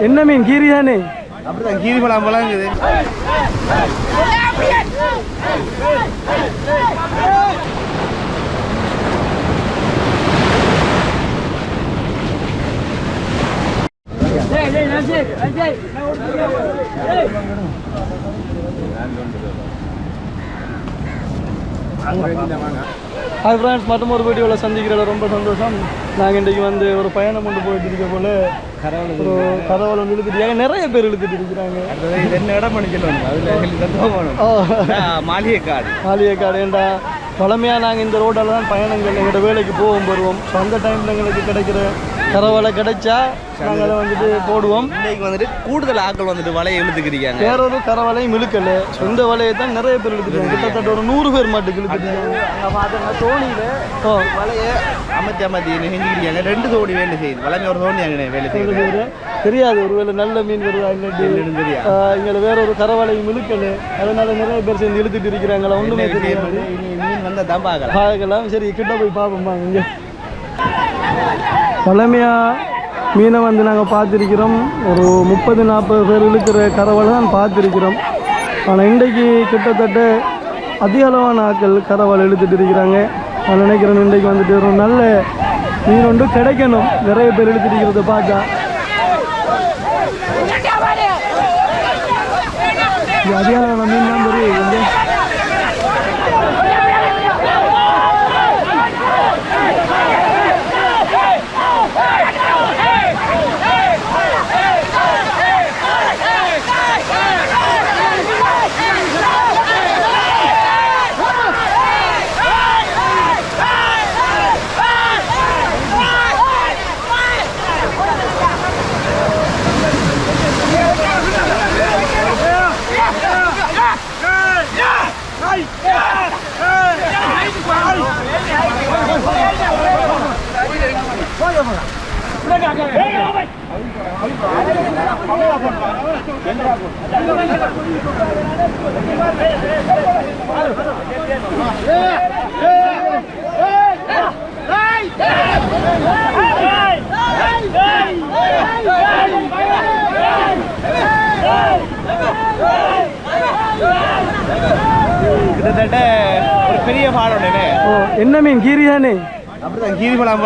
என்ன மீன் கீரி தானே அப்படிதான் கீரி பழம் பழம் இருக்குது ஹாய் ஃப்ரெண்ட்ஸ் மற்றும் ஒரு வீடியோவில் சந்திக்கிறதுல ரொம்ப சந்தோஷம். நாங்கள் இன்றைக்கி வந்து ஒரு பயணம் கொண்டு போயிட்டு இருக்க போல. ஒரு கதவளை வந்து இழுத்துட்டு நிறைய பேர் இழுத்துட்டு இருக்கிறாங்க. என்ன இடம் பண்ணி சொல்லுவாங்க அதுல மாளிகை காடு மாளிகை காடேண்டா பழமையாக நாங்கள் இந்த ரோட்டால் தான் பயணங்கள் எங்களோட வேலைக்கு போவோம் வருவோம். ஸோ அந்த டைமில் எங்களுக்கு கிடைக்கிற கரவலை கிடைச்சா நாங்கள் அதை வந்துட்டு போடுவோம். இன்னைக்கு வந்துட்டு கூடுதல் ஆட்கள் வந்துட்டு வலையை இழுத்துக்கிறீங்க வேறொரு கரவலையும் இழுக்கல. ஸோ இந்த வலையை தான் நிறைய பேர் இழுத்துட்டாங்க கிட்டத்தட்ட ஒரு நூறு பேர் மாட்டுக்கு இழுத்துட்டாங்க அங்க பார்த்தோம்னா தோணியில ஓ. வலையை அமைச்சு அமைச்சு செஞ்சுக்கிறீங்க ரெண்டு தோணி வேலை செய்யுது. வலைமை ஒரு தோணி அங்கே வேலை செய்யுது. தெரியாது. ஒருவேளை நல்ல மீன் வருதா தெரியாது. இங்கே வேற ஒரு கரவலையும் இழுக்கல. அதனால நிறைய பேர் சேர்ந்து இழுத்துட்டு இருக்கிறாங்களா ஒன்றுமே தெரியாது. மீன் வந்தால் தான் பார்க்கலாம். பார்க்கலாம். சரி கிட்ட போய் பார்ப்போம். வாங்க இங்கே. பழமையாக மீனை வந்து நாங்கள் பார்த்துருக்கிறோம். ஒரு முப்பது நாற்பது பேர் இழுக்கிற கரவலை தான் பார்த்துருக்கிறோம். ஆனால் இன்றைக்கு கிட்டத்தட்ட அதிக அளவான ஆட்கள் கரவலை இழுத்துட்டு இருக்கிறாங்க. நான் நினைக்கிறேன் இன்றைக்கு வந்துட்டு ஒரு நல்ல மீன் ஒன்று கிடைக்கணும். நிறைய பேர் இழுத்துட்டு இருக்கிறத பார்த்தா. அதிக அளவான மீன் தான் தெரியுது. கிட்டத்தட்ட ஒரு பெரிய பாடம் என்ன மீன்? கீரியானே அப்படிதான் கீரி பழம்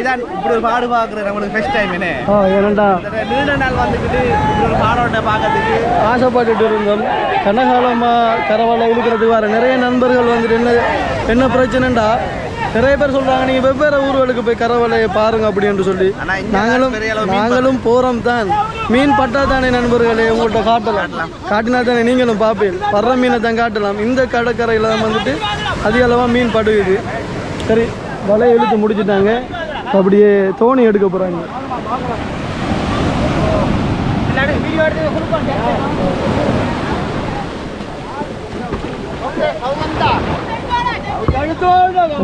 இதான் இப்படி ஒரு பாடு பார்க்குறது நம்மளுக்கு ஃபர்ஸ்ட் டைம் என்ன ஓ ஏனண்டா கிட்டத்தட்ட நீண்ட நாள் வந்துக்கிட்டு இப்படி ஒரு பாடோட்டை பார்க்கறதுக்கு ஆசைப்பட்டுட்டு இருந்தோம். கனகாலமாக கரவாலை இழுக்கிறதுக்கு வர நிறைய நண்பர்கள் வந்துட்டு என்ன என்ன பிரச்சனைண்டா? நிறைய பேர் சொல்றாங்க நீங்க வெவ்வேறு ஊர்களுக்கு போய் கரவலையை பாருங்க அப்படின்னு சொல்லி. நாங்களும் நாங்களும் போறோம் தான். மீன் பட்டா தானே நண்பர்களே உங்கள்கிட்ட காட்டலாம். காட்டினா தானே நீங்களும் பார்ப்பீங்க. வர்ற மீனை தான் காட்டலாம். இந்த கடற்கரையில் தான் வந்துட்டு அதிக அளவா மீன் படுகுது. சரி வலை இழுத்து முடிச்சிட்டாங்க அப்படியே தோணி எடுக்க போகிறாங்க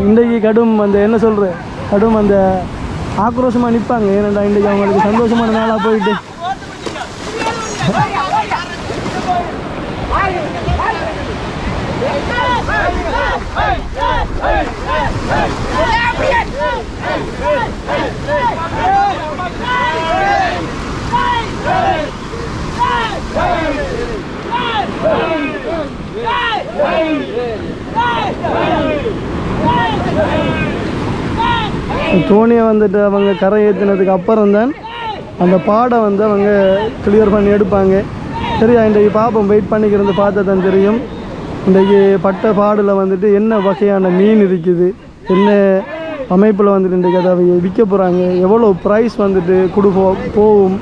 இன்றைக்கு கடும் அந்த என்ன சொல்கிற கடும் அந்த ஆக்ரோஷமாக நிற்பாங்க ஏன்னாடா இன்றைக்கு அவங்களுக்கு சந்தோஷமான நாளாக போயிட்டு தோணியை வந்துட்டு அவங்க கரை ஏற்றினதுக்கு அப்புறம் தான் அந்த பாடை வந்து அவங்க கிளியர் பண்ணி எடுப்பாங்க. சரியா? இன்றைக்கு பார்ப்போம் வெயிட் பண்ணிக்கிறது பார்த்தா தான் தெரியும். இன்றைக்கு பட்ட பாடில் வந்துட்டு என்ன வகையான மீன் இருக்குது? என்ன அமைப்பில் வந்துட்டு இன்றைக்கு அதை விற்க போகிறாங்க எவ்வளோ ப்ரைஸ் வந்துட்டு கொடுப்போம் போகும்.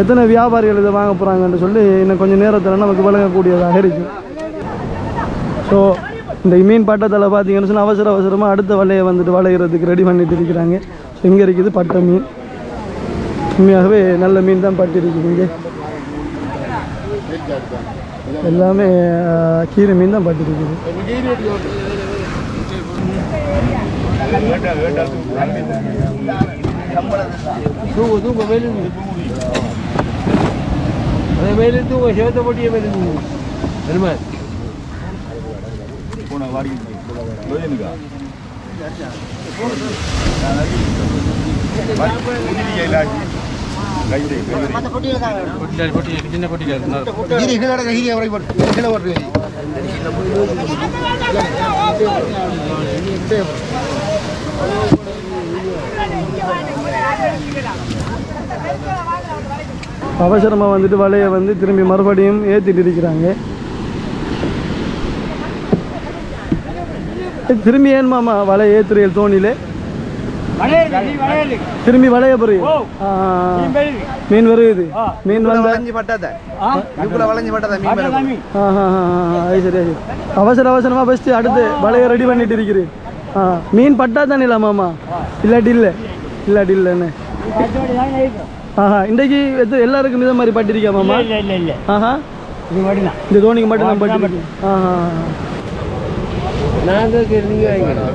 எத்தனை வியாபாரிகள் இதை வாங்க போகிறாங்கன்னு சொல்லி இன்னும் கொஞ்சம் நேரத்தில் நமக்கு வழங்கக்கூடியதாக இருக்கும் ஸோ இந்த மீன் பட்டத்தில் பார்த்தீங்கன்னு சொன்னால் அவசர அவசரமாக அடுத்த வலையை வந்துட்டு வளையிறதுக்கு ரெடி பண்ணிட்டு இருக்கிறாங்க. ஸோ இங்கே இருக்குது பட்டை மீன். உண்மையாகவே நல்ல மீன் தான் பட்டு இருக்குது இங்கே. எல்லாமே கீரை மீன் தான் பட்டு இருக்குது. தூங்க தூங்க மேலே அதே மேலே தூங்க சேவத்தை போட்டியே மேலே தூங்க என்னமா அவசரமாக வந்துட்டு வலையை வந்து திரும்பி மறுபடியும் ஏற்றிட்டு இருக்கிறாங்க. திரும்பி ஏன் மாமா வலை ஏத்துறியல் தோணிலே? திரும்பி வளைய போறீங்க மீன் வருது. மீன் வந்த வளைஞ்சு பட்டாத. இதுக்குள்ள வளைஞ்சு பட்டாத மீன் சரி. அவசர அவசரமாக ஃபஸ்ட்டு அடுத்து வலையை ரெடி பண்ணிட்டு இருக்கிறேன். ஆ மீன் பட்டா தானே இல்லை மாமா? இல்லாட்டி இல்லை. இல்லாட்டி இல்லைன்னு. ஆஹா இன்றைக்கு எது எல்லாருக்கும் இதை மாதிரி பட்டிருக்கியா மாமா? இல்ல இல்ல இல்ல. ஆஹா. இது இந்த தோனிக்கு மட்டும் தான் பட்டிருக்கேன் ஆஹா. நாங்க நீங்க வாங்கிக்கணும்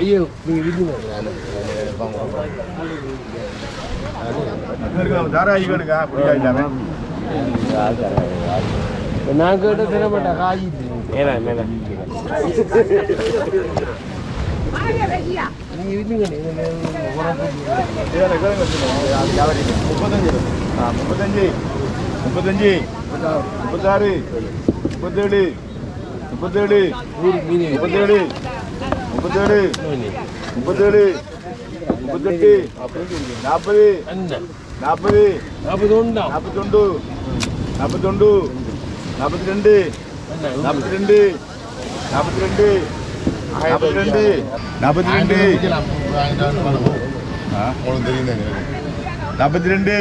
ஐயோ நீங்க விடுங்க. நான் கேட்ட தர மாட்டேன் காய் மேல மேலே நீங்க விடுங்க முப்பத்தஞ்சு முப்பத்தஞ்சு முப்பத்தாறு முப்பத்தேழு முப்பத்தேழு முப்பத்தேழு முப்பத்தேழு முப்பத்தேழு முப்பத்தெட்டு நாற்பது நாற்பது நாற்பது நாற்பத்தொண்டு நாற்பத்தொண்டு நாற்பத்தி ரெண்டு. நாற்பத்தி ரெண்டு. நாற்பத்தி ரெண்டு. நாற்பத்தி ரெண்டு. நாற்பத்தி ரெண்டு. நாற்பத்தி ரெண்டு.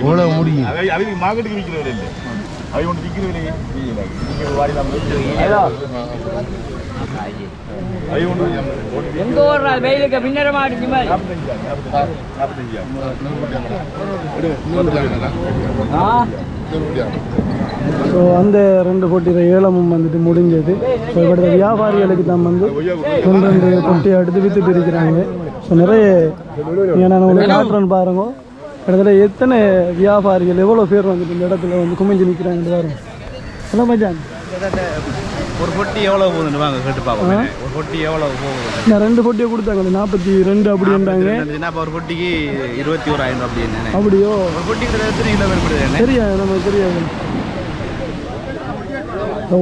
எவ்வளவு முடியும்? அவை அவங்க மார்க்கெட்டுக்கு விற்கிறவர் இல்லை. ஓடுறா? வெயிலுக்கு பின்னரமா அடிச்சு மாதிரி ஆ? ஸோ அந்த ரெண்டு போட்டியில் ஏலமும் வந்துட்டு முடிஞ்சது. ஸோ வியாபாரிகளுக்கு தான் வந்து ரெண்டு ரெண்டு பொட்டியை எடுத்து வித்துட்டு இருக்கிறாங்க ஸோ நிறைய ஏன்னா உங்களுக்கு காட்டுறேன்னு பாருங்க. கிட்டத்தட்ட எத்தனை வியாபாரிகள் எவ்வளோ பேர் வந்துட்டு இந்த இடத்துல வந்து குமிஞ்சு நிற்கிறாங்கன்னு பாருங்க ஹலோ மச்சான். ஒரு பொட்டி எவ்வளவு போகுதுன்னு வாங்க கேட்டு பார்ப்போம். ஒரு பொட்டி எவ்வளவு போகுது? நான் ரெண்டு பொட்டியை கொடுத்தாங்க நாற்பத்தி ரெண்டு அப்படின்றாங்க அப்போ ஒரு பொட்டிக்கு இருபத்தி ஓராயிரம் அப்படின்னு அப்படியோ? ஒரு பொட்டி எத்தனை கிலோ வேணும் தெரியாது நமக்கு தெரியாது.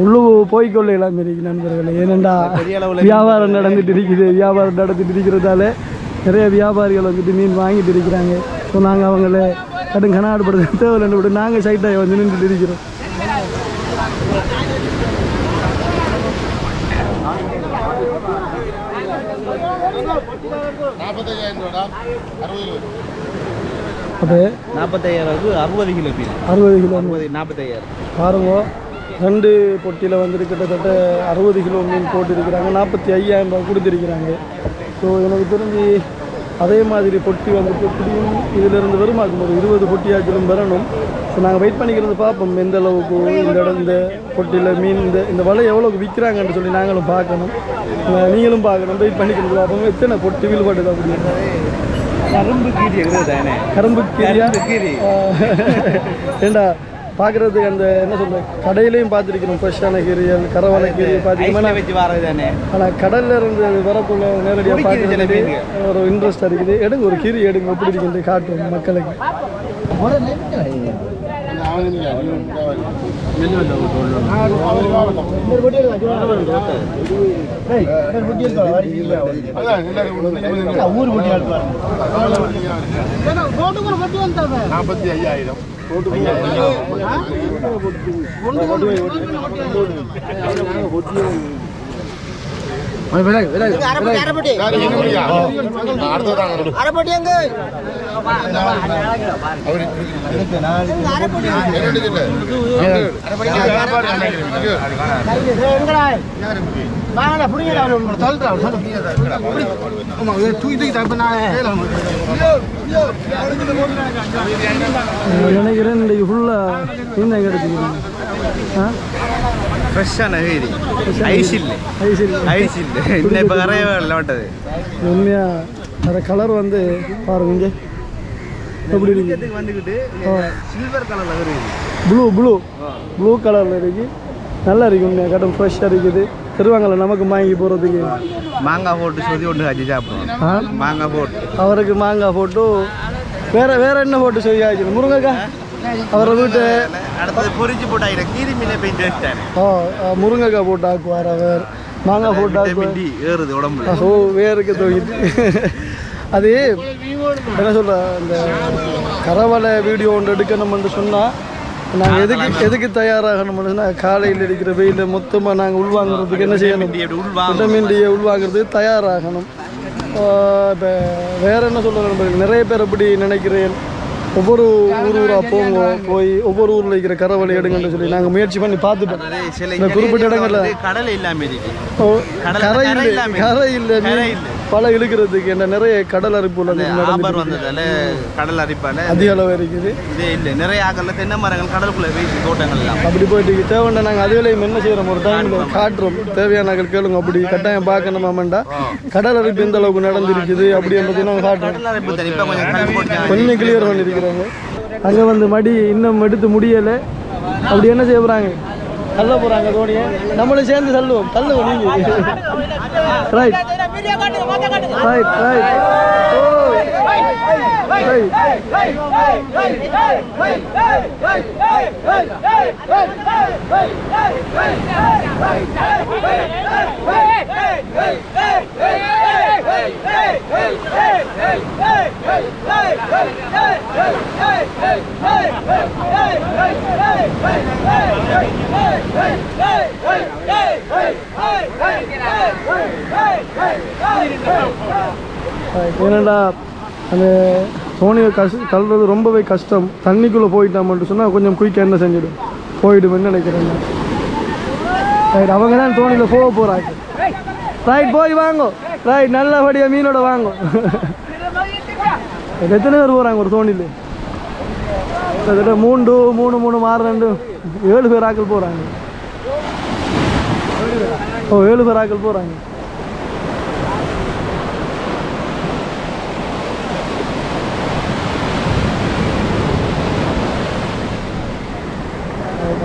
உள்ளு போய்க்கொள்ள இல்லாம இருக்கு நண்பர்களே ஏனெண்டா வியாபாரம் நடந்துட்டு இருக்குது. வியாபாரம் நடந்துட்டு இருக்கிறதால நிறைய வியாபாரிகள் வந்துட்டு மீன் வாங்கிட்டு இருக்கிறாங்க. ஸோ நாங்கள் அவங்கள கடும் கனாடுபடுத்த தேவையில்லைன்னு விட்டு நாங்கள் சைட்டாக வந்து நின்றுட்டு இருக்கிறோம். அப்போ நாற்பத்தையாயிரம் அறுபது கிலோ அறுபது கிலோ. அறுபது நாற்பத்தையாயிரம் பாருங்க ரெண்டு பொட்டியில் வந்துட்டு கிட்டத்தட்ட அறுபது கிலோ மீன் போட்டிருக்கிறாங்க நாற்பத்தி ஐயாயிரம் ரூபாய் கொடுத்துருக்கிறாங்க. ஸோ எனக்கு தெரிஞ்சு அதே மாதிரி பொட்டி வந்துட்டு எப்படியும் இதிலிருந்து வருமாக்கும் ஒரு இருபது பொட்டியாச்சிலும் வரணும். ஸோ நாங்கள் வெயிட் பண்ணிக்கிறது பார்ப்போம் எந்த அளவுக்கு இந்த இடம் இந்த பொட்டியில் மீன் இந்த இந்த வலை எவ்வளோக்கு விற்கிறாங்கன்னு சொல்லி நாங்களும் பார்க்கணும். நீங்களும் பார்க்கணும் வெயிட் பண்ணிக்கிறது பார்ப்போம். எத்தனை பொட்டி வீழ்படுது அப்படின்னு கரும்பு கீரி கரும்பு கீரியா. ஏண்டா பார்க்குறதுக்கு அந்த என்ன சொல்கிறேன் கடையிலையும் பார்த்துருக்கிறோம். ஃப்ரெஷ்ஷான கீரியல் கரவலை கீரி ஐஸ்ல பார்த்தீங்கன்னா ஆனால் கடல்ல இருந்து வரக்குள்ள நேரடியாக பார்க்குறது ஒரு இன்ட்ரெஸ்டாக இருக்குது. எடுங்க ஒரு கீரி எடுங்க. எப்படி இருக்குன்னு காட்டுவோம் மக்களுக்கு. நாற்பத்தி ஐயாயிரம். நான் நினைக்கிறேன் இன்றைக்கு ஃபுல்லாக மீன் தான் கிடைச்சிக்கிறீங்க ஆ ஃப்ரெஷ்ஷான கீரி இல்லை ஐஸ் இல்லை இன்னும் இப்போ கரையவே இல்லை விட்டது உண்மையாக அந்த கலர் வந்து பாருங்க இங்கே எப்படி இருக்கு இதுக்கு வந்துக்கிட்டு சில்வர் கலர்ல இருக்குது ப்ளூ ப்ளூ ப்ளூ கலரில் இருக்குது நல்லா இருக்கு உண்மையாக கட்டும் ஃப்ரெஷ்ஷாக இருக்குது தருவாங்கல்ல நமக்கு வாங்கி போகிறதுக்கு மாங்காய் போட்டு சொதி ஒன்று வச்சு சாப்பிடுவோம் மாங்காய் போட்டு அவருக்கு மாங்காய் போட்டு வேற வேற என்ன போட்டு சொல்லி ஆச்சு முருங்கைக்காய் அவரை வீட்டு அடுத்தது பொரிச்சு போட்டு ஆகிற கீரி மீனை போய் டேஸ்டாரு ஓ முருங்கைக்காய் போட்டு ஆக்குவார் அவர். மாங்காய் போட்டு ஆக்குவார். ஏறுது உடம்புல. ஓ வேருக்கு தோங்கிட்டு அது என்ன சொல்ற இந்த கரவலை வீடியோ ஒன்று எடுக்கணும்னு சொன்னால் நாங்கள் எதுக்கு எதுக்கு தயாராகணும்னு சொன்னால் காலையில் அடிக்கிற வெயில மொத்தமாக நாங்கள் உள்வாங்குறதுக்கு என்ன செய்யணும்? விட்டமின் டியை உள்வாங்குறதுக்கு தயாராகணும். இப்போ வேற என்ன சொல்ல நிறைய பேர் அப்படி நினைக்கிறேன். ஒவ்வொரு ஊர் ஊராக போங்க போய் ஒவ்வொரு ஊரில் இருக்கிற கரவலை எடுங்கன்னு சொல்லி நாங்கள் முயற்சி பண்ணி பார்த்துட்டோம். இந்த குறிப்பிட்ட இடங்கள்ல கடல் இல்லாம இருக்கு. ஓ, கடல்ல கரை இல்லை கரை இல்லை. பல இழுக்கிறதுக்கு என்ன நிறைய கடல் அரிப்பு உள்ளது ஆபர் வந்ததால கடல் அரிப்பால அதிக அளவு இருக்குது. இதே இல்லை. நிறைய ஆக்கல்ல தென்னை மரங்கள் கடலுக்குள்ள வீசி தோட்டங்கள் எல்லாம். அப்படி போயிட்டு தேவைன்னா நாங்கள் அதுவேலையும் என்ன செய்கிறோம் ஒரு டைமில் காட்டுறோம். தேவையான கேளுங்க. அப்படி கட்டாயம் பார்க்கணுமாமண்டா கடல் அரிப்பு எந்த அளவுக்கு நடந்திருக்குது? அப்படி நாங்கள் காட்டுறோம். கொஞ்சம் கிளியர் பண்ணியிருக்கிறாங்க அங்கே வந்து மடி இன்னும் எடுத்து முடியலை. அப்படி என்ன செய்ய போகிறாங்க தள்ள போகிறாங்க தோனியை நம்மளும் சேர்ந்து தள்ளுவோம் தள்ளுவோம் நீங்கள் right right right oh right ஏன்னாடா அந்த தோணியை கஷ் தள்ளுறது ரொம்பவே கஷ்டம். தண்ணிக்குள்ளே போயிட்டான் மட்டும் சொன்னால் கொஞ்சம் குயிக்காக என்ன செஞ்சிடும். போயிடுமென்னு நினைக்கிறேன் ரைட் அவங்க தான் தோணியில் போக போகிறாங்க ரைட் போய் வாங்கோ. ரைட் நல்லபடியாக மீனோட வாங்கும் எத்தனை பேர் போகிறாங்க ஒரு தோணியில் கிட்டத்தட்ட மூன்று மூணு மூணு மாறு ரெண்டு ஏழு பேர் ஆக்கள் போகிறாங்க ஓ ஏழு பேர் ஆக்கள் போகிறாங்க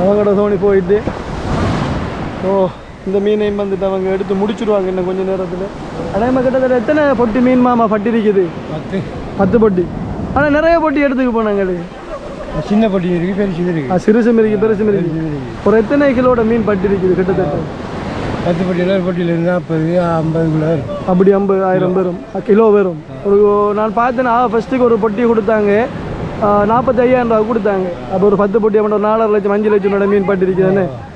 அவங்களோட தோணி போயிட்டு. ஓ இந்த மீனையும் வந்துட்டு அவங்க எடுத்து முடிச்சிடுவாங்க இன்னும் கொஞ்ச நேரத்தில். அதே கிட்டத்தட்ட எத்தனை பொட்டி மீன் மாமா பட்டிருக்குது? பத்து. பத்து பொட்டி. ஆனால் நிறைய பொட்டி எடுத்துக்க போனாங்களே சின்ன பட்டி இருக்கு பெருசு இருக்கு. ஆ, சிறுசு மிரிக்கு பெருசு மிரிக்கு ஒரு எத்தனை கிலோட மீன் பட்டிருக்குது கிட்டத்தட்ட? பத்து பட்டியில் பட்டியில் நாற்பது ஐம்பதுக்குள்ள வரும். அப்படி ஐம்பது ஆயிரம் பேரும் கிலோ வரும். ஒரு நான் பார்த்தேன்னா ஃபஸ்ட்டுக்கு ஒரு பொட்டி கொடுத்தாங்க. நாற்பத்தி ஐயாயிரம் ரூபா கொடுத்தாங்க. அப்போ ஒரு பத்து பொட்டி அப்போ ஒரு நாலரை லட்சம் அஞ்சு லட்சம் மீன் ஆ, ஆ.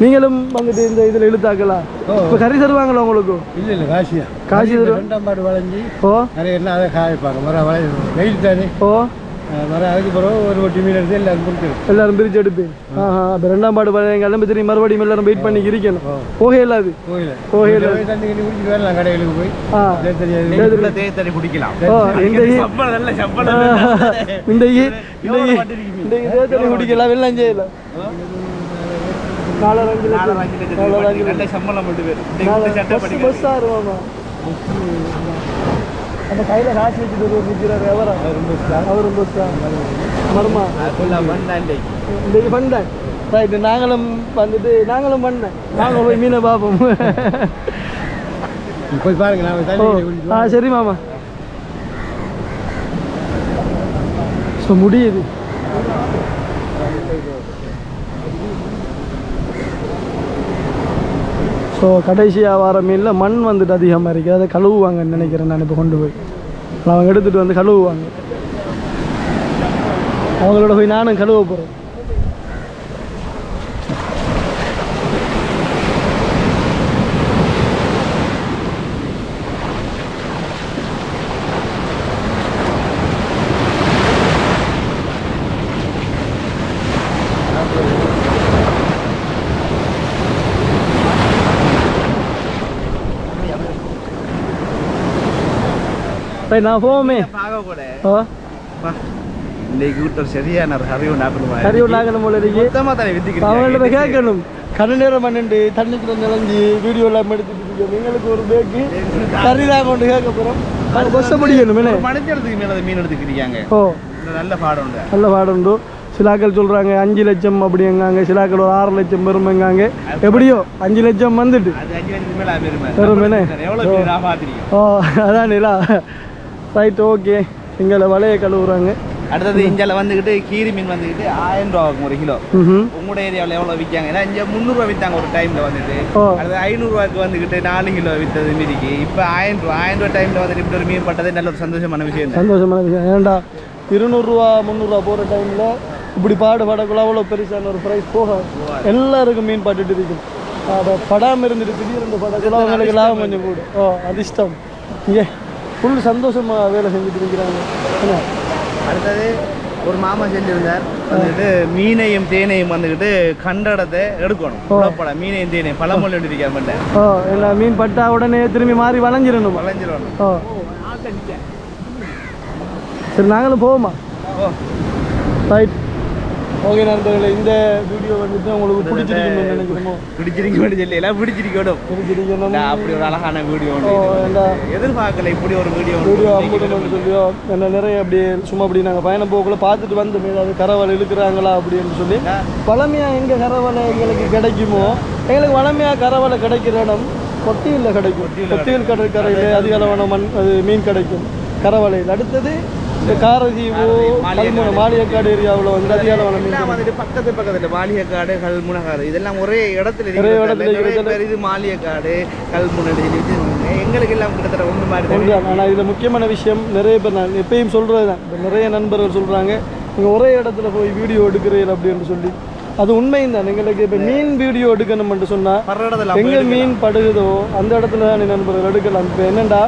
நீங்களும் வந்துட்டு இந்த இதில் இழுத்தாக்கலாம் இப்போ கறி தருவாங்களா உங்களுக்கு? இல்லை இல்லை காசி தான் காசி ரெண்டாம் பாடு வளைஞ்சி ஓ. நிறைய எல்லாம் அதை காய வைப்பாங்க மரம் வளை வெயில் தானே. ஓ. மரம் அதுக்கு பிறகு ஒரு ஒட்டி மீன் எடுத்து எல்லாரும் கொடுத்துரும் எல்லாரும் பிரித்து எடுப்பேன். ஆஹா அப்போ ரெண்டாம் பாடு பழைய எல்லாம் திரும்பி மறுபடியும் எல்லாரும் வெயிட் பண்ணி இருக்கணும் போகே இல்லாது போகே இல்லை போய் தண்ணி கட்டி குடிச்சிட்டு வரலாம் கடைகளுக்கு போய். ஆ. தெரியாது குடிக்கலாம். ஓ தேத்தடி குடிக்கலாம் வெள்ளம் செய்யலாம். லட்சம் நாலரை அஞ்சு நல்ல சம்பளம் மட்டும் பேர் பஸ்ஸாக இருவாமா அந்த கையில் காசு வச்சுட்டு ஒரு நிற்கிறார் எவரா அவரும் பஸ்ஸா மர்மா. இன்றைக்கு பண்ணேன் ரைட்டு நாங்களும் வந்துட்டு நாங்களும் பண்ணேன் நாங்கள் போய் மீனை பார்ப்போம். போய் பாருங்க ஆ சரி மாமா. ஸோ முடியுது. ஸோ கடைசியாக வர மீனில் மண் வந்துட்டு அதிகமாக இருக்குது அதை கழுவுவாங்கன்னு நினைக்கிறேன் நான் இப்போ கொண்டு போய். அவங்க எடுத்துகிட்டு வந்து கழுவுவாங்க. அவங்களோட போய் நானும் கழுவ போகிறேன் ரைட் நான் போவோமே. பார்க்க கூட ஓ இன்னைக்கு விட்ட சரியான அறிவு நாக்கணுமா போல இருக்கு. தானே அவங்கள்ட்ட போய் கேட்கணும். கண்ணு நேரம் பண்ணிட்டு தண்ணிக்குள்ள நிலஞ்சி வீடியோ எல்லாம் இருக்கோம் எங்களுக்கு ஒரு பேக்கு கறி தான் கொண்டு கேட்க போகிறோம் அது கொஸ்ட முடிக்கணும் என்ன? மணிச்சடத்துக்கு மேல மீன் எடுத்துக்கிறீங்க ஓ. நல்ல பாடம் உண்டு. நல்ல பாடுண்டு சிலாக்கள் சொல்கிறாங்க அஞ்சு லட்சம் அப்படிங்காங்க சிலாக்கள் ஒரு ஆறு லட்சம் பெருமைங்காங்க எப்படியோ அஞ்சு லட்சம் வந்துட்டு. அது அஞ்சு மணிக்கு மேலே ரைட் ஓகே எங்களை வலையை கழுவுறாங்க. அடுத்தது இஞ்சால வந்துக்கிட்டு கீரி மீன் வந்துக்கிட்டு ஆயிரம் ரூபா ஆகும் ஒரு கிலோ. உங்களோட ஏரியாவில் எவ்வளோ விற்காங்க? ஏன்னா இங்கே முந்நூறுரூவா விற்றாங்க ஒரு டைமில் வந்துட்டு. அடுத்து ஐநூறுரூவாக்கு வந்துக்கிட்டு நாலு கிலோ விற்றது மீதிக்கு. இப்போ ஆயிரம் ரூபா ஆயிரம் ரூபா டைமில் வந்துட்டு இப்படி ஒரு மீன் பட்டதே நல்ல ஒரு சந்தோஷமான விஷயம் சந்தோஷமான விஷயம். ஏன்டா இருநூறுவா முந்நூறுரூவா போகிற டைமில் இப்படி பாடுபடக்குள்ள அவ்வளோ பெருசான ஒரு ப்ரைஸ் போக? எல்லாருக்கும் மீன் பாட்டுட்டு இருக்கும் அதை படாமல் இருந்துட்டு திடீர்னு படக்குள்ள அவங்களுக்கு லாபம் கொஞ்சம் கூட ஓ அதிர்ஷ்டம். இங்கே ஃபுல் சந்தோஷமாக வேலை செஞ்சுட்டு இருக்கிறாங்க. என்ன? அடுத்தது ஒரு மாமா செஞ்சிருந்தார் வந்துட்டு மீனையும் தேனையும் வந்துக்கிட்டு கண்டடத்தை எடுக்கணும். புலப்பட மீனையும் தேனையும் பழமொழி மட்டும் ஓ என்ன மீன் பட்டா உடனே திரும்பி மாறி வளைஞ்சிடணும். வளைஞ்சிடணும். ஓ. சரி நாங்களும் போவோமா? ஓ. ரைட் ஓகே நண்பர்களே இந்த வீடியோ வந்துட்டு உங்களுக்கு பிடிச்சிருக்குன்னு நினைக்கிறோமோ? பிடிச்சிருக்க வேண்டிய சொல்லி எல்லாம் பிடிச்சிருக்கணும். பிடிச்சிருக்கணும். அப்படி ஒரு அழகான வீடியோ எதிர்பார்க்கல இப்படி ஒரு வீடியோ வீடியோ அம்புடணும்னு சொல்லியோ? என்ன நிறைய அப்படியே சும்மா அப்படி நாங்கள் பயணம் போகக்குள்ள பார்த்துட்டு வந்தோம் ஏதாவது கரவலை இழுக்கிறாங்களா அப்படின்னு சொல்லி. பழமையாக எங்கே கரவலை எங்களுக்கு கிடைக்குமோ? எங்களுக்கு வளமையாக கரவலை கிடைக்கிற இடம் கொட்டியில் கிடைக்கும். கொட்டியில் கடற்கரையில் அதிக அளவான மண் அது மீன் கிடைக்கும். கரவலையில். அடுத்தது காரதீவு கல்முனை மாளிகைக்காடு. ஏரியாவில் வந்து அதிக அளவான மீன் எல்லாம் வந்துட்டு பக்கத்து பக்கத்துல மாளிகைக்காடு கல்முனகாடு இதெல்லாம் ஒரே இடத்துல ஒரே இடத்துல இது மாளிகைக்காடு கல்முனை. எங்களுக்கு எல்லாம் கிட்டத்தட்ட ஒன்று மாதிரி ஆனால் இதில் முக்கியமான விஷயம் நிறைய பேர் நான் எப்பயும் சொல்கிறது தான் நிறைய நண்பர்கள் சொல்கிறாங்க நீங்கள் ஒரே இடத்துல போய் வீடியோ எடுக்கிறீர்கள் அப்படின்னு சொல்லி. அது உண்மையும் தான் எங்களுக்கு இப்போ மீன் வீடியோ எடுக்கணும்னு சொன்னால் எங்கே மீன் படுகுதோ அந்த இடத்துல தான் நண்பர்கள் எடுக்கலாம். இப்போ என்னென்னா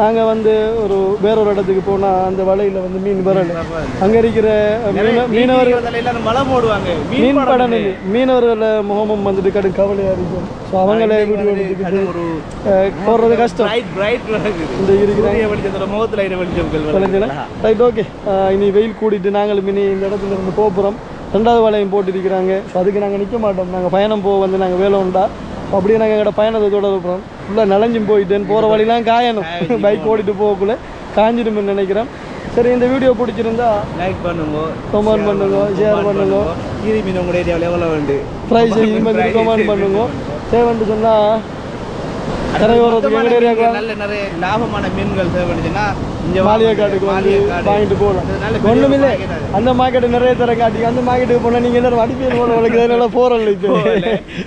நாங்கள் வந்து ஒரு வேறொரு இடத்துக்கு போனால் அந்த வலையில் வந்து மீன் வரல. அங்கே இருக்கிற மீன மீனவர்கள் மலை போடுவாங்க. மீன் படம் மீனவர்கள் முகமும் வந்துட்டு கடு கவலையாக இருக்கும். ஸோ அவங்களே வீடியோ எடுத்துக்கிட்டு ஒரு போடுறது கஷ்டம். இந்த இருக்கிற முகத்துல ரைட் ஓகே இனி வெயில் கூட்டிட்டு நாங்களும் இனி இந்த இடத்துல இருந்து போகிறோம் ரெண்டாவது வலையும் போட்டிருக்கிறாங்க. ஸோ அதுக்கு நாங்கள் நிற்க மாட்டோம். நாங்கள் பயணம் போக வந்து நாங்கள் வேலை உண்டா அப்படியே நாங்கள் எங்களோட பயணத்தை தொடர்றோம் ஃபுல்லாக நனைஞ்சும் போயிட்டேன். போகிற வழிலாம் காயணும். பைக் ஓடிட்டு போகக்குள்ள. காஞ்சிடும்னு நினைக்கிறேன். சரி இந்த வீடியோ பிடிச்சிருந்தா லைக் பண்ணுங்க. கமெண்ட் பண்ணுங்க ஷேர் பண்ணுங்க. கீரி மீன் உங்க ஏரியாவில் எவ்வளோ உண்டு? ப்ரைஸ் கமெண்ட் பண்ணுங்க. தேவைன்னு சொன்னால் கரையோரத்துக்கு நல்ல நிறைய லாபமான மீன்கள் தேவைப்படுச்சுன்னா இங்க மாளிகைக்காட்டுக்கு வந்து வாங்கிட்டு போகலாம் ஒன்றும் இல்லை அந்த மார்க்கெட்டு நிறைய தர காட்டி அந்த மார்க்கெட்டுக்கு போனால் நீங்கள் எல்லாரும் அடிப்பீர் போல இதனால போகிறல்ல இப்போ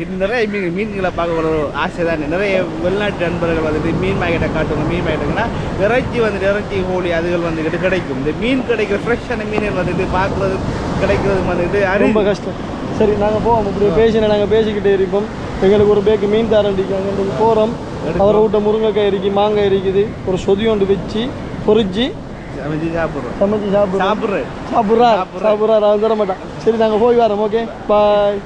இது நிறைய மீன் மீன்களை பார்க்க ஒரு ஆசை தானே. நிறைய வெளிநாட்டு நண்பர்கள் வந்துட்டு மீன் மார்க்கெட்டை காட்டுவாங்க. மீன் மார்க்கெட்டுங்கன்னா இறைச்சி வந்துட்டு இறைச்சி கோழி அதுகள் வந்துக்கிட்டு கிடைக்கும். இந்த மீன் கிடைக்கிற ஃப்ரெஷ்ஷான மீன் வந்துட்டு பார்க்குறது கிடைக்கிறது வந்துட்டு ரொம்ப கஷ்டம். சரி நாங்கள் போவோம். இப்படி பேசின நாங்கள் பேசிக்கிட்டே இருக்கோம் எங்களுக்கு ஒரு பேக்கு மீன் தாரண்டிக்காங்க போகிறோம் அவரை விட்ட முருங்கைக்காய் இருக்கு மாங்காய் இருக்குது ஒரு சொதி ஒன்று வச்சு பொரிச்சு சமைச்சு சாப்பிட்றோம். சமைச்சு சாப்பிடுறோம். சாப்பிட்றேன். சாப்பிட்றா சாப்பிட்றா நான் தர மாட்டேன் சரி நாங்கள் போய் வரோம் ஓகே பாய்